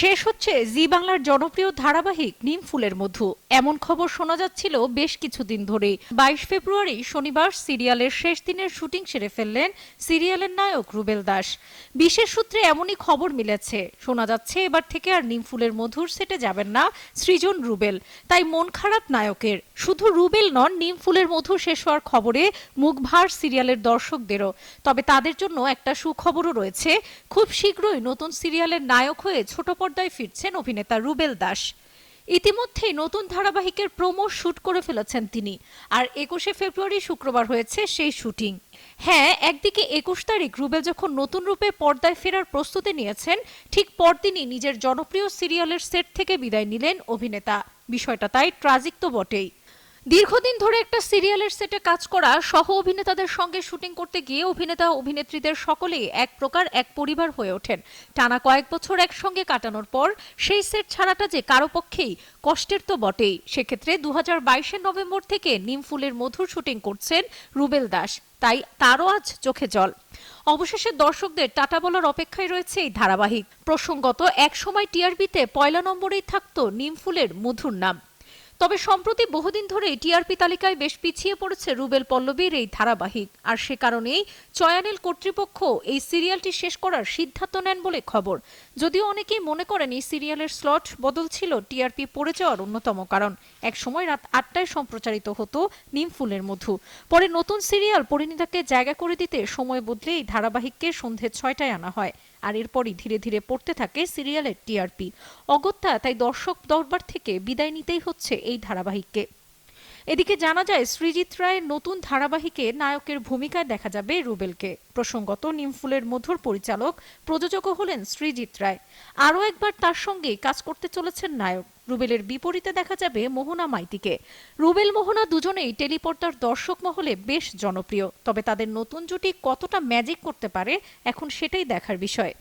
শেষ হচ্ছে জি বাংলার জনপ্রিয় ধারাবাহিক নিম ফুলের মধু। এমন খবর শোনা যাচ্ছিল বেশ কিছুদিন ধরে বাইশ ফেব্রুয়ারি শনিবার সিরিয়ালের শেষ দিনের শুটিং সেরে ফেললেন সিরিয়ালের নায়ক রুবেল দাস। বিশেষ সূত্রে এমনই খবর মিলেছে। শোনা যাচ্ছে এবার থেকে আর নিম ফুলের মধুর সেটে যাবেন না সৃজন রুবেল। তাই মন খারাপ নায়কের। শুধু রুবেল নন, নিম ফুলের মধু শেষ হওয়ার খবরে মুখ ভার সিরিয়ালের দর্শকদেরও। তবে তাদের জন্য একটা সুখবরও রয়েছে। খুব শীঘ্রই নতুন সিরিয়ালের নায়ক হয়ে ছোট পর্দায় ফিরছেন অভিনেতা রুবেল দাস। ইতিমধ্যেই নতুন ধারাবাহিকের প্রোমো শুট করে ফেলেছেন তিনি, আর একুশে ফেব্রুয়ারি শুক্রবার হয়েছে সেই শুটিং। হ্যাঁ একদিকে একুশ তারিখ রুবেল যখন নতুন রূপে পর্দায় ফেরার প্রস্তুতি নিয়েছেন, ঠিক পরদিনই নিজের জনপ্রিয় সিরিয়ালের সেট থেকে বিদায় নিলেন অভিনেতা। বিষয়টা তাই ট্রাজিক তো বটেই। দীর্ঘদিন ধরে একটা সিরিয়ালের সেটে কাজ করা সহ অভিনেতাদের সঙ্গে শুটিং করতে গিয়ে অভিনেতা, অভিনেত্রীদের সকলেই এক প্রকার এক পরিবার হয়ে ওঠেন। টানা কয়েক বছর একসঙ্গে কাটানোর পর সেই সেট ছাড়াটা যে কারও পক্ষেই কষ্টের তো বটেই। সেক্ষেত্রে দু হাজার নভেম্বর থেকে নিম ফুলের মধুর শুটিং করছেন রুবেল দাস। তাই তারও আজ চোখে জল। অবশেষে দর্শকদের টাটা বলার অপেক্ষায় রয়েছে এই ধারাবাহিক। প্রসঙ্গত এক একসময় টিআরবিতে পয়লা নম্বরেই থাকতো নিমফুলের মধুর নাম। তবে সম্প্রতি বহুদিন ধরে টিআরপি তালিকায় বেশ পিছিয়ে পড়েছে রুবেল পল্লবীর এই ধারাবাহিক। আর সে কারণেই চয়ানেল কর্তৃপক্ষ এই সিরিয়ালটি শেষ করার সিদ্ধান্ত নেন বলে খবর। যদিও অনেকেই মনে করেন এই সিরিয়ালের স্লট বদল ছিল টিআরপি পড়ে যাওয়ার অন্যতম কারণ। এক সময় রাত আটটায় সম্প্রচারিত হতো নিমফুলের মধু। পরে নতুন সিরিয়াল পরিণীতাকে জায়গা করে দিতে সময় বদলে এই ধারাবাহিককে সন্ধে ছয়টায় আনা হয়। আর এরপরই ধীরে ধীরে পড়তে থাকে সিরিয়ালের টিআরপি। অগত্যা তাই দর্শক দরবার থেকে বিদায় নিতেই হচ্ছে এই ধারাবাহিককে। এদিকে জানা যায়, সৃজিত রায়ের নতুন ধারাবাহিকে নায়কের ভূমিকায় দেখা যাবে রুবেলকে। প্রসঙ্গত নিমফুলের মধুর পরিচালক, প্রযোজকও হলেন সৃজিত রায়। আরও একবার তার সঙ্গে কাজ করতে চলেছেন নায়ক। রুবেলের বিপরীতে দেখা যাবে মোহনা মাইতিকে। রুবেল, মোহনা দুজনেই টেলিপর্দার দর্শক মহলে বেশ জনপ্রিয়। তবে তাদের নতুন জুটি কতটা ম্যাজিক করতে পারে, এখন সেটাই দেখার বিষয়।